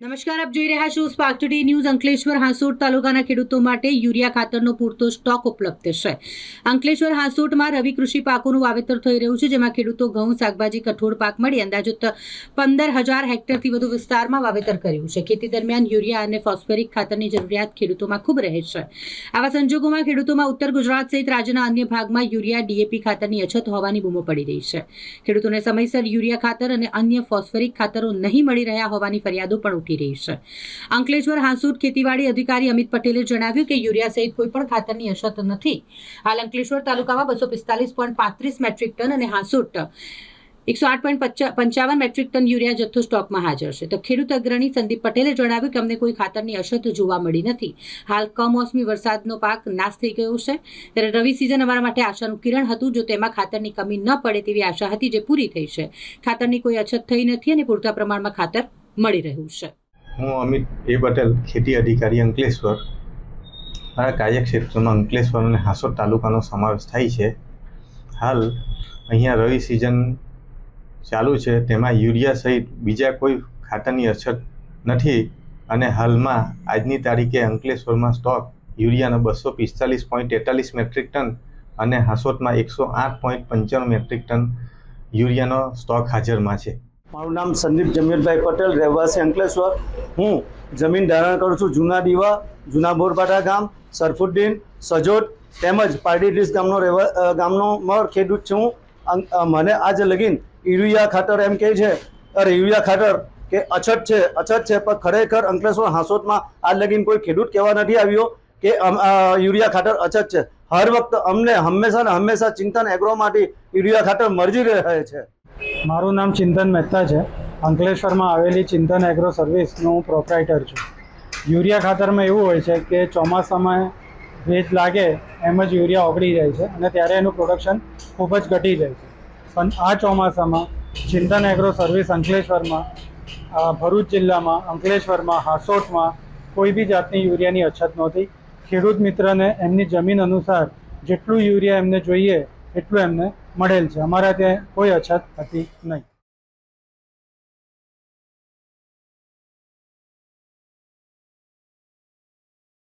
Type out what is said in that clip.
નમસ્કાર, આપ જોઈ રહ્યા છો spark today news Ankleshwar, Hansot તાલુકાના ખેડૂતો માટે યુરિયા ખાતરનો પૂરતો સ્ટોક ઉપલબ્ધ છે. અંકલેશ્વર, હાંસોટમાં રવિ કૃષિ પાકોનું વાવેતર થઈ રહ્યું છે, જેમાં ખેડૂતો ઘઉં, શાકભાજી, કઠોળ પાક મળી અંદાજિત પંદર હજાર હેક્ટરથી વધુ વિસ્તારમાં વાવેતર કર્યું છે. ખેતી દરમિયાન યુરિયા અને ફોસ્ફેરિક ખાતરની જરૂરિયાત ખેડૂતોમાં ખૂબ રહે છે. આવા સંજોગોમાં ખેડૂતોમાં ઉત્તર ગુજરાત સહિત રાજ્યના અન્ય ભાગમાં યુરિયા, ડીએપી ખાતરની અછત હોવાની બૂમો પડી રહી છે. ખેડૂતોને સમયસર યુરિયા ખાતર અને અન્ય ફોસ્ફેરિક ખાતરો નહીં મળી રહ્યા હોવાની ફરિયાદો પણ ઉઠી રહી છે. અંકલેશ્વર હાંસોટ ખેતીવાડી અધિકારી અમિત પટેલે જણાવ્યું કે યુરિયા સહિત કોઈ પણ ખાતરની અછત નથી. હાલ અંકલેશ્વર તાલુકામાં બસો પિસ્તાલીસ પોઈન્ટ પાંત્રીસ મેટ્રિક ટન અને હાંસોટ એકસો આઠ પોઈન્ટ પંચાવન મેટ્રિક ટન યુરિયા જથ્થો સ્ટોકમાં હાજર છે. તો ખેડૂત અગ્રણી સંદીપ પટેલે જણાવ્યું કે અમને કોઈ ખાતરની અછત જોવા મળી નથી. હાલ કમોસમી વરસાદનો પાક નાશ થઈ ગયો છે. ત્યારે રવિ સિઝન અમારા માટે આશાનું કિરણ હતું. જો તેમાં ખાતરની કમી ન પડે તેવી આશા હતી જે પૂરી થઈ છે. ખાતરની કોઈ અછત થઈ નથી અને પૂરતા પ્રમાણમાં ખાતર મળી રહ્યું છે. હું અમિત એ પટેલ ખેતી અધિકારી અંકલેશ્વર. મારા કાર્યક્ષેત્રમાં અંકલેશ્વર અને હાંસોદ તાલુકાનો સમાવેશ થાય છે. હાલ અહીંયા રવિ સિઝન ચાલુ છે, તેમાં યુરિયા સહિત બીજા કોઈ ખાતરની અછત નથી અને હાલમાં આજની તારીખે અંકલેશ્વરમાં સ્ટોક યુરિયાનો બસો પિસ્તાલીસ પોઈન્ટ તેતાલીસ મેટ્રિક ટન અને હાંસોદમાં એકસો આઠ પોઈન્ટ પંચાણું મેટ્રિક ટન યુરિયાનો સ્ટોક હાજરમાં છે. મારું નામ સંદીપ જમીરભાઈ પટેલ, રહેવાસી અંકલેશ્વર. હું જમીન ધારણ કરું છું જૂના દીવા, જૂના બોરપાટા ગામ, સરફુદ્દીન સજોટ તેમજ પારડીડીસ ગામનો રહેવા ગામનો મર ખેડૂત છું. મને આજ લગીન યુરિયા ખાતર એમ કહે છે. અરે યુરિયા ખાતર કે અછત છે અછત છે, પણ ખરેખર અંકલેશ્વર હાંસોટમાં આજ લગીન કોઈ ખેડૂત કહેવા નથી આવ્યો કે યુરિયા ખાતર અછત છે. હર વખત અમને હંમેશા ને હંમેશા ચિંતન એગ્રોમાંથી યુરિયા ખાતર મરજી રહે છે. મારું નામ ચિંતન મહેતા છે. અંકલેશ્વરમાં આવેલી ચિંતન એગ્રો સર્વિસનું હું પ્રોપરાઇટર છું. યુરિયા ખાતરમાં એવું હોય છે કે ચોમાસામાં ભેજ લાગે એમ જ યુરિયા ઓગળી જાય છે અને ત્યારે એનું પ્રોડક્શન ખૂબ જ ઘટી જાય છે. પણ આ ચોમાસામાં ચિંતન એગ્રો સર્વિસ અંકલેશ્વરમાં ભરૂચ જિલ્લામાં, અંકલેશ્વરમાં, હાસોટમાં કોઈ બી જાતની યુરિયાની અછત નહોતી. ખેડૂત મિત્રને એમની જમીન અનુસાર જેટલું યુરિયા એમને જોઈએ એટલું એમને મળેલ છે. અમારા ત્યાં કોઈ અછત હતી નહીં.